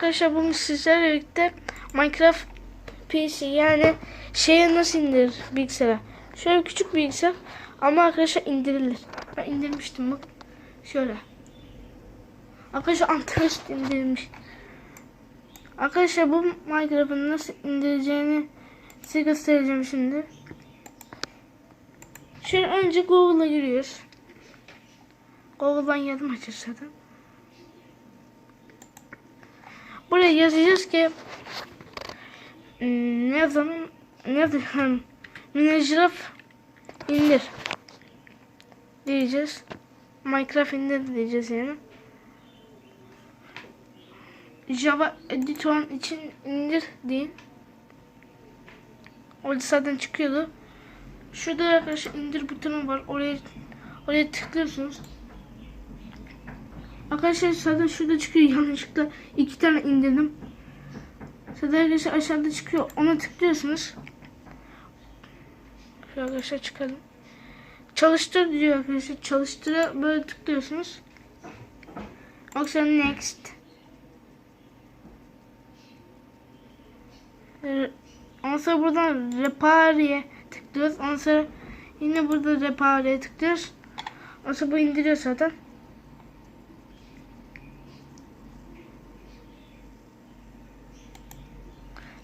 Arkadaşlar bugün sizlerle birlikte Minecraft PC yani şeye nasıl indirilir bilgisayara. Şöyle küçük bilgisayar ama arkadaşlar indirilir. Ben indirmiştim bak. Şöyle. Arkadaşlar Antarest indirilmiş. Arkadaşlar bu Minecraft'ın nasıl indireceğini size göstereceğim şimdi. Şöyle önce Google'a giriyoruz. Google'dan yazım açacağız zaten. Buraya yazacağız ki hmm, ne zaman ne zaman Minecraft indir diyeceğiz. Minecraft indir diyeceğiz yani. Java Editor için indir deyin. Orada zaten çıkıyordu. Şurada arkadaşlar indir butonu var. Oraya oraya tıklıyorsunuz. Arkadaşlar zaten şurada çıkıyor yanlışlıkla iki tane indirdim. Zaten arkadaşlar aşağıda çıkıyor. Ona tıklıyorsunuz. Şöyle arkadaşlar çıkalım. Çalıştır diyor arkadaşlar. Çalıştıra böyle tıklıyorsunuz. Yoksa next. Ee, Ondan sonra buradan repare'ye tıklıyoruz. Ondan sonra yine burada repare'ye tıklıyoruz. Ondan sonra bu indiriyor zaten.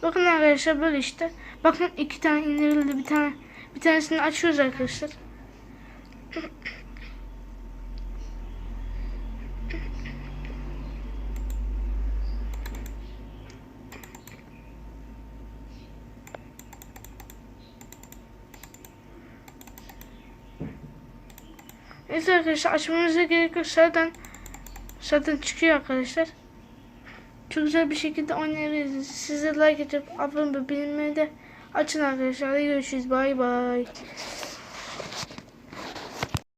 Bakın arkadaşlar böyle işte. Bakın iki tane indirildi. Bir tane bir tanesini açıyoruz arkadaşlar. Neyse arkadaşlar açmamıza gerek yok. Zaten zaten çıkıyor arkadaşlar. Çok güzel bir şekilde oynayabilirsiniz. Size like atıp abone olmayı bilmeyi de açın arkadaşlar. Görüşürüz. Bay bay.